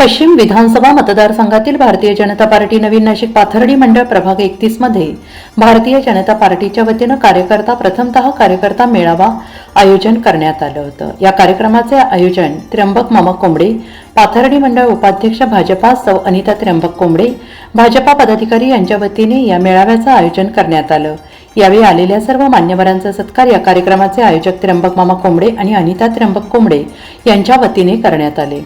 पश्चिम विधानसभा मतदारसंघातील भारतीय जनता पार्टी नवीन नाशिक पाथर्डी मंडळ प्रभाग एकतीसमध्ये भारतीय जनता पार्टीच्या वतीनं कार्यकर्ता प्रथमतः कार्यकर्ता मेळावा आयोजन करण्यात आलं होतं. या कार्यक्रमाचे आयोजन त्र्यंबक मामा कोंबडे पाथर्डी मंडळ उपाध्यक्ष भाजपा सौ अनिता त्र्यंबक कोंबडे भाजपा पदाधिकारी यांच्या वतीने या मेळाव्याचं आयोजन करण्यात आलं. यावेळी आलेल्या सर्व मान्यवरांचा सत्कार या कार्यक्रमाचे आयोजक त्र्यंबक मामा कोंबडे आणि अनिता त्र्यंबक कोंबडे यांच्या वतीने करण्यात आले.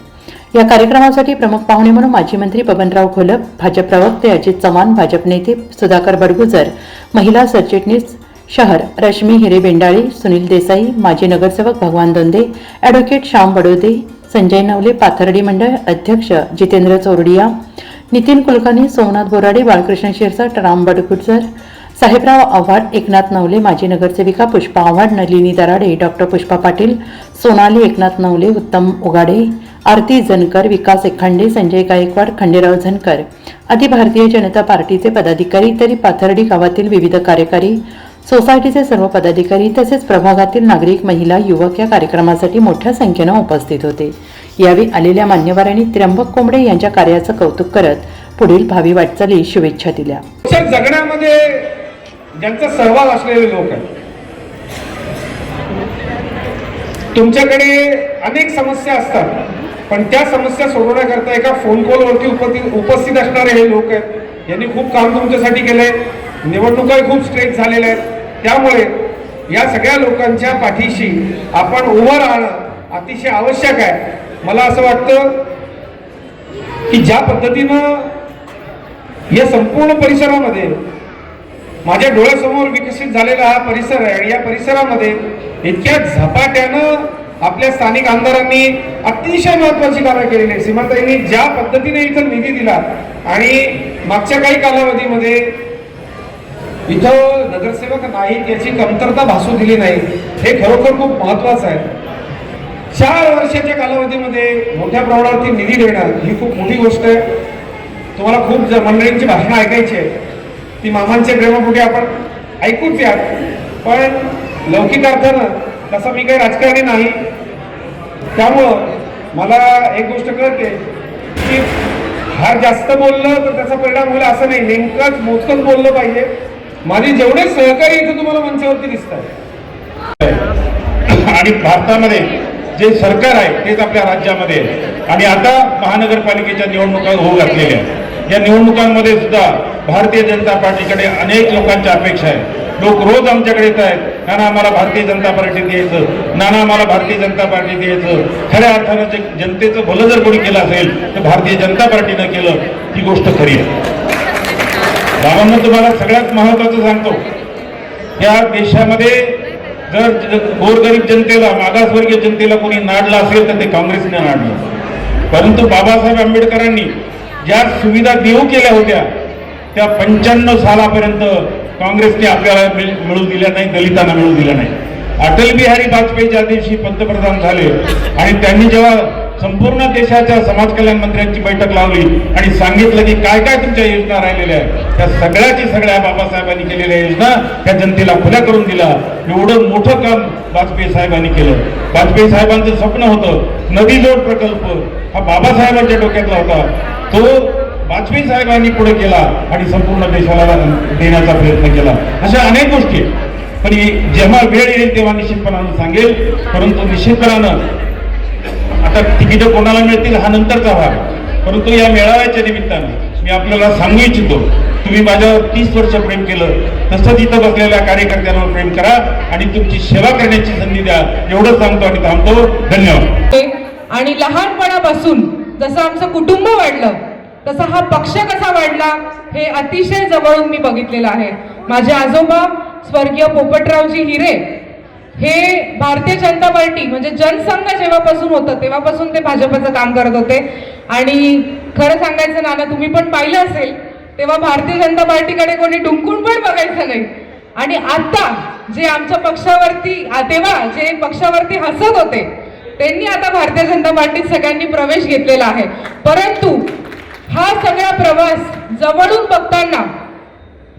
या कार्यक्रमासाठी प्रमुख पाहुणे म्हणून माजी मंत्री बबनराव घोलप भाजप प्रवक्ते अजित चव्हाण भाजप नेते सुधाकर बडगुजर महिला सरचिटणीस शहर रश्मी हिरे बेंडाळे सुनील देसाई माजी नगरसेवक भगवान दोंदे ॲडव्होकेट श्याम बडोदे संजय नवले पाथर्डी मंडळ अध्यक्ष जितेंद्र चोरडिया नितीन कुलकर्णी सोमनाथ बोराडे बाळकृष्ण शिरसाट राम बडगुजर साहेबराव आव्हाड एकनाथ नवले माजी नगरसेविका पुष्पा आव्हाड नलिनी दराडे डॉक्टर पुष्पा पाटील सोनाली एकनाथ नवले उत्तम उगाडे आरती जनकर विकास एखांडे संजय गायकवाड खंडेराव झनकर. आदी भारतीय जनता पार्टीचे पदाधिकारी तरी पाथर्डी गावातील विविध कार्यकारी सोसायटीचे सर्व पदाधिकारी तसेच प्रभागातील नागरिक महिला युवक या कार्यक्रमासाठी मोठ्या संख्येनं उपस्थित होते. यावेळी आलेल्या मान्यवरांनी त्र्यंबक कोंबडे यांच्या कार्याचं कौतुक करत पुढील भावी वाटचाली शुभेच्छा दिल्या. जगण्यामध्ये ज्यांचा सहभाग असलेले लोक आहेत तुमच्याकडे अनेक समस्या असतात. पण त्या समस्या सोडवण्याकरता एका फोन कॉलवरती उपस्थित उपस्थित असणारे हे लोक आहेत. यांनी खूप काम तुमच्यासाठी केलंय. निवडणुकाही खूप स्ट्रेच झालेल्या आहेत. त्यामुळे या सगळ्या लोकांच्या पाठीशी आपण उभं राहणं अतिशय आवश्यक आहे. मला असं वाटतं की ज्या पद्धतीनं या संपूर्ण परिसरामध्ये माझ्या डोळ्यासमोर विकसित झालेला हा परिसर आहे आणि या परिसरामध्ये इतक्या झपाट्यानं आपल्या स्थानिक आमदारांनी अतिशय महत्वाची कामं केलेली आहे. सीमाताईंनी ज्या पद्धतीने इथं निधी दिला आणि मागच्या काही कालावधीमध्ये इथं नगरसेवक नाहीत याची कमतरता भासू दिली नाही हे खरोखर खूप महत्वाचं आहे. चार वर्षाच्या कालावधीमध्ये मोठ्या प्रमाणावरती निधी देणं ही खूप मोठी गोष्ट आहे. तुम्हाला खूप ज- मंडळींची भाषणं ऐकायची आहे ती मामांच्या कुठे आपण ऐकूच यात. पण लौकिक अर्थानं तसं मी काही राजकारणी नाही त्यामुळं मला एक गोष्ट कळते की फार जास्त बोललं तर त्याचा परिणाम होईल असं नाही. नेमकंच मोजकंच बोललं पाहिजे. माझे जेवढे सहकारी इथे तुम्हाला मंचावरती दिसतात आणि भारतामध्ये जे सरकार आहे तेच आपल्या राज्यामध्ये आणि आता महानगरपालिकेच्या निवडणुका होऊ घातलेल्या आहेत. या निवडणुकांमध्ये सुद्धा भारतीय जनता पार्टीकडे अनेक लोकांच्या अपेक्षा आहेत. लोक रोज आमच्याकडे येत आहेत. नाना आम्हाला भारतीय जनता पार्टीत यायचं. नाना आम्हाला भारतीय जनता पार्टीत यायचं. खऱ्या अर्थानं जे जनतेचं भलं जर कोणी केलं असेल तर भारतीय जनता पार्टीनं केलं ही गोष्ट खरी आहे. बाबांना तुम्हाला सगळ्यात महत्वाचं सांगतो. या देशामध्ये जर गोरगरीब जनतेला मागासवर्गीय जनतेला कोणी नाडलं असेल तर ते काँग्रेसने नाडलं. परंतु बाबासाहेब आंबेडकरांनी ज्या सुविधा देऊ केल्या होत्या त्या पंच्याण्णव सालापर्यंत काँग्रेसने आपल्याला मिळू दिल्या नाही दलितांना मिळू दिल्या नाही. अटल बिहारी वाजपेयी ज्या दिवशी पंतप्रधान झाले आणि त्यांनी जेव्हा संपूर्ण देशाच्या समाज कल्याण मंत्र्यांची बैठक लावली आणि सांगितलं की काय काय तुमच्या योजना राहिलेल्या आहेत त्या सगळ्याची सगळ्या बाबासाहेबांनी केलेल्या योजना त्या जनतेला खुल्या करून दिला एवढं मोठं काम वाजपेयी साहेबांनी केलं. वाजपेयी साहेबांचं स्वप्न होतं नदी जोड प्रकल्प हा बाबासाहेबांच्या डोक्यातला होता. तो वाजपेयी साहेबांनी पुढे केला आणि संपूर्ण देशाला देण्याचा प्रयत्न केला. अशा अनेक गोष्टी आहेत. पण ही जेव्हा वेळ येईल तेव्हा निश्चितपणानं सांगेल. परंतु निश्चितपणानं आता तिकीट कोणाला मिळतील हा नंतरचा भाग. परंतु या मेळाव्याच्या निमित्तानं मी आपल्याला सांगू इच्छितो तुम्ही माझ्यावर तीस वर्ष प्रेम केलं तसंच इथं बसलेल्या कार्यकर्त्यांवर प्रेम करा आणि तुमची सेवा करण्याची संधी द्या. एवढंच सांगतो आणि थांबतो. धन्यवाद. आणि लहानपणापासून जसं आमचं कुटुंब वाढलं तसा हा पक्ष कसा वाढला हे अतिशय जवळून मी बघितलेलं आहे. माझे आजोबा स्वर्गीय पोपटरावजी हिरे हे भारतीय जनता पार्टी म्हणजे जनसंघ जेव्हापासून होतं तेव्हापासून ते भाजपचं काम करत होते. आणि खरं सांगायचं नाना तुम्ही पण पाहिलं असेल तेव्हा भारतीय जनता पार्टीकडे कोणी डुंकून पण बघायचं नाही. आणि आता जे आमच्या पक्षावरती तेव्हा जे पक्षावरती हसत होते त्यांनी आता भारतीय जनता पार्टीत सगळ्यांनी प्रवेश घेतलेला आहे. परंतु हा सगळा प्रवास जवळून बघताना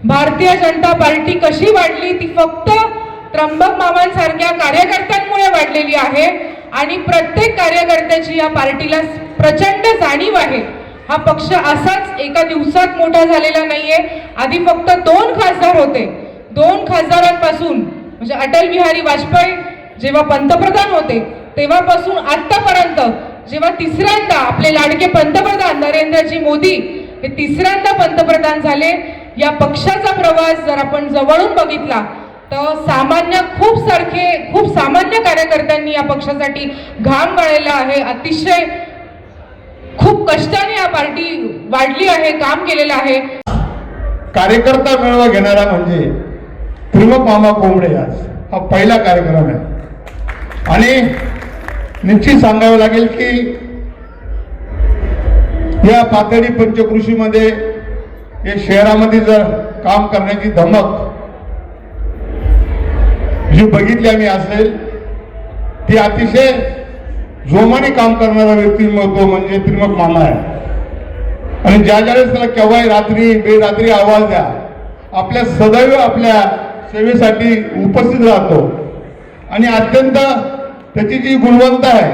भारतीय जनता पार्टी कशी वाढली ती फक्त त्र्यंबक मामांसारख्या कार्यकर्त्यांमुळे वाढलेली आहे आणि प्रत्येक कार्यकर्त्याची या पार्टीला प्रचंड जाणीव आहे. हा पक्ष असाच एका दिवसात मोठा झालेला नाहीये. आधी फक्त दोन खासदार होते. दोन खासदारांपासून म्हणजे अटल बिहारी वाजपेयी जेव्हा पंतप्रधान होते तेव्हापासून आत्तापर्यंत जेव्हा तिसऱ्यांदा आपले लाडके पंतप्रधान नरेंद्रजी मोदी हे तिसऱ्यांदा पंतप्रधान झाले या पक्षाचा प्रवास जर आपण जवळून बघितला तर सामान्य खूप सारखे खूप सामान्य कार्यकर्त्यांनी या पक्षासाठी घाम गाळलेला आहे. अतिशय खूप कष्टाने या पार्टी वाढली आहे काम केलेलं आहे. कार्यकर्ता मेळावा घेणारा म्हणजे त्रिमक मामा कोंबडे आज हा पहिला कार्यक्रम आहे. आणि निश्चित सांगावं लागेल की या पातळी पंचकृषीमध्ये या शहरामध्ये जर काम करण्याची धमक जी बघितली आम्ही असेल ती अतिशय जोमाने काम करणारा व्यक्तिमत्व म्हणजे त्रिमक मामा आहे. आणि ज्या ज्यावेळेस त्याला केव्हाही रात्री बेरात्री आवाज द्या आपल्या सदैव आपल्या सेवेसाठी उपस्थित राहतो. आणि अत्यंत त्याची जी गुणवत्ता आहे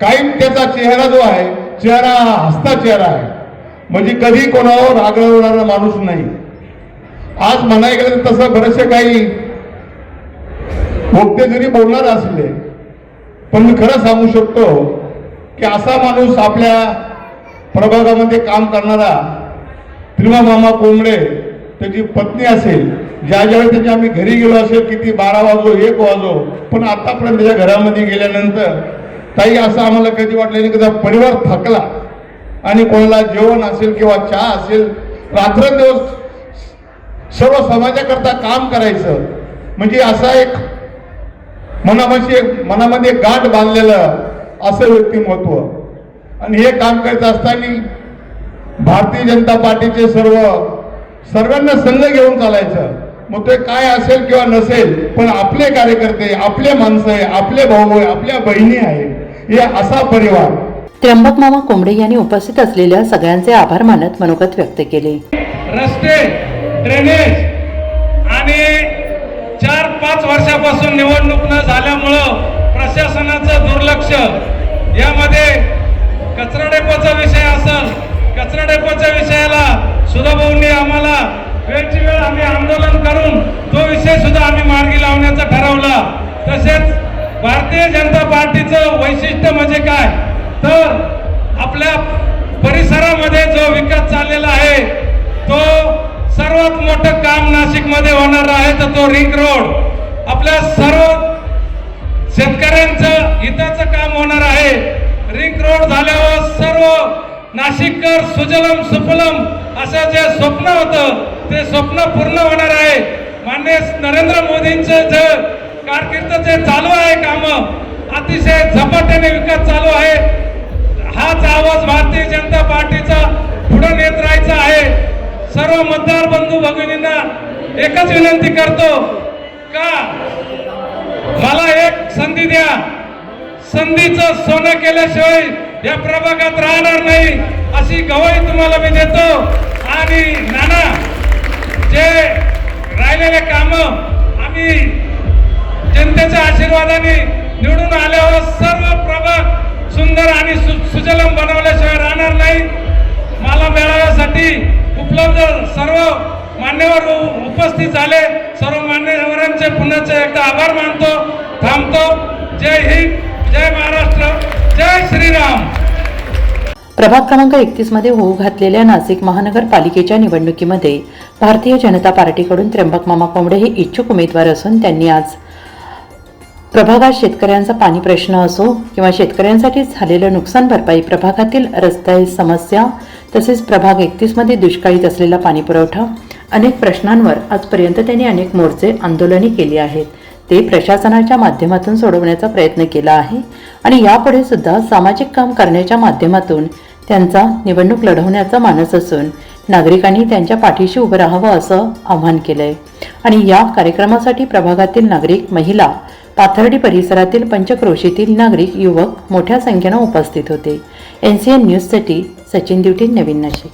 कायम त्याचा चेहरा जो आहे चेहरा हा हसता चेहरा आहे. म्हणजे कधी कोणावर रागवणारा माणूस नाही. आज म्हणायला गेलं तर तसं बरेचसे काही वक्ते जरी बोलणार असले पण मी खरं सांगू शकतो की असा माणूस आपल्या प्रभागामध्ये काम करणारा त्रिमा मामा कोंबडे त्याची पत्नी असेल ज्या ज्यावेळी त्याच्या आम्ही घरी गेलो असेल किती बारा वाजो एक वाजो पण आतापर्यंत त्याच्या घरामध्ये गेल्यानंतर ताई असं आम्हाला कधी वाटलं नाही की त्याचा परिवार थकला आणि कोणाला जेवण असेल किंवा चहा असेल रात्रंदिवस सर्व समाजाकरता काम करायचं. म्हणजे असा एक मनामध्ये एक मनामध्ये एक गाठ बांधलेलं असं व्यक्तिमत्व. आणि हे काम करत असताना भारतीय जनता पार्टीचे सर्व सर्वांना संघ घेऊन चालायचं. मग ते काय असेल किंवा नसेल पण आपले कार्यकर्ते आपले माणसं आहे आपले भाऊ आहे आपल्या बहिणी आहे हे असा परिवार. त्र्यंबक मामा कोंबडे यांनी उपस्थित असलेल्या सगळ्यांचे आभार मानत मनोगत व्यक्त केले. रस्ते ड्रेनेज आणि चार पाच वर्षापासून निवडणूक न झाल्यामुळं प्रशासनाचं दुर्लक्ष. यामध्ये कचरा डेपोचा विषय असेल कचरा डेपोच्या विषयाला सुधाभाऊंनी आम्हाला वेळची वेळ आम्ही आंदोलन करून तो विषय सुद्धा आम्ही मार्गी लावण्याचं ठरवला. तसेच भारतीय जनता पार्टीचं वैशिष्ट्य म्हणजे काय? तर आपल्या परिसरामध्ये जो विकास चाललेला आहे तो सर्वात मोठं काम नाशिकमध्ये होणार आहे तर तो रिंग रोड. आपल्या सर्व शेतकऱ्यांचं हिताचं काम होणार आहे. रिंग रोड झाल्यावर सर्व नाशिककर सुजलम सुफलम असं जे स्वप्न होतं ते स्वप्न पूर्ण होणार आहे. मान्य नरेंद्र मोदींचं जे कारकीर्द जे चालू आहे काम अतिशय झपाट्याने विकास चालू आहे. हाच आवाज भारतीय जनता पार्टीचा पुढे नेत राहायचा आहे. सर्व मतदार बंधू भगिनींना एकच विनंती करतो. का? मला एक संधी द्या. संधीचं सोनं केल्याशिवाय या प्रभागात राहणार नाही अशी गवाही तुम्हाला मी देतो. आणि नाना जे राहिलेले काम आम्ही जनतेच्या आशीर्वादाने निवडून आल्यावर सर्व प्रभाग सुंदर आणि सु सुजलम बनवल्याशिवाय राहणार नाही. मला मेळाव्यासाठी उपलब्ध सर्व मान्यवर उ- उपस्थित झाले. सर्व मान्यवरांचे पुण्याचे एकदा आभार मानतो थांबतो. जय हिंद. जय महाराष्ट्र जय श्रीराम. प्रभाग क्रमांक एकतीसमध्ये होऊ घातलेल्या नाशिक महानगरपालिकेच्या निवडणुकीमध्ये भारतीय जनता पार्टीकडून त्र्यंबक मामा कोंबडे हे इच्छुक उमेदवार असून त्यांनी आज प्रभागात शेतकऱ्यांचा पाणी प्रश्न असो किंवा शेतकऱ्यांसाठी झालेलं नुकसान भरपाई प्रभागातील रस्ते समस्या तसेच प्रभाग एकतीसमध्ये दुष्काळीत असलेला पाणीपुरवठा अनेक प्रश्नांवर आजपर्यंत त्यांनी अनेक मोर्चे आंदोलने केली आहेत. ते प्रशासनाच्या माध्यमातून सोडवण्याचा प्रयत्न केला आहे. आणि यापुढे सुद्धा सामाजिक काम करण्याच्या माध्यमातून त्यांचा निवडणूक लढवण्याचा मानस असून नागरिकांनी त्यांच्या पाठीशी उभं राहावं असं आवाहन केलंय. आणि या कार्यक्रमासाठी प्रभागातील नागरिक महिला पाथर्डी परिसरातील पंचक्रोशीतील नागरिक युवक मोठ्या संख्येनं उपस्थित होते. एन सी एन न्यूजसाठी सचिन दिवटी नवीन नाशिक.